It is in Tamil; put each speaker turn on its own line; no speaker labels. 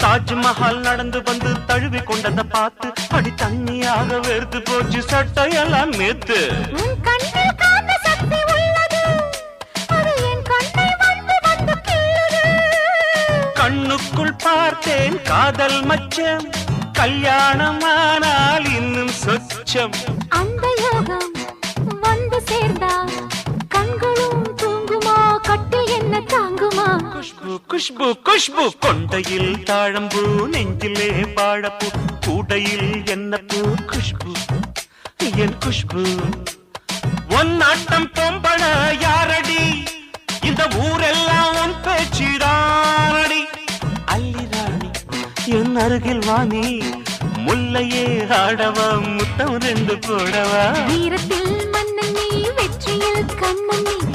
தாஜ்மஹால் நடந்து வந்து தழுவி கொண்டத பார்த்து அடி தண்ணியாக வெறுத்து போச்சு சட்டையெல்லாம் நேத்து கண்ணுக்குள் பார்த்தேன் காதல் மச்சம். கல்யாணமானால் இன்னும் சொச்சம்.
அந்த
குஷ்பு குஷ்பு. கொண்டையில் தாழம்பூ நெஞ்சிலே வாழப்பூ. கூடையில் என்ன பூ குஷ்பு. என் குஷ்பு. ஒன் நாட்டம் பொம்பள யாரடி? இந்த ஊரெல்லாம் உன் பேச்சிடானடி. அல்லி ராணி என் அருகில் வாணி முல்லையே ஆடவா முத்தம் ரெண்டு போடவா.
வீரத்தில் மன்னன் நீ வெற்றியில் கண்ணன் நீ.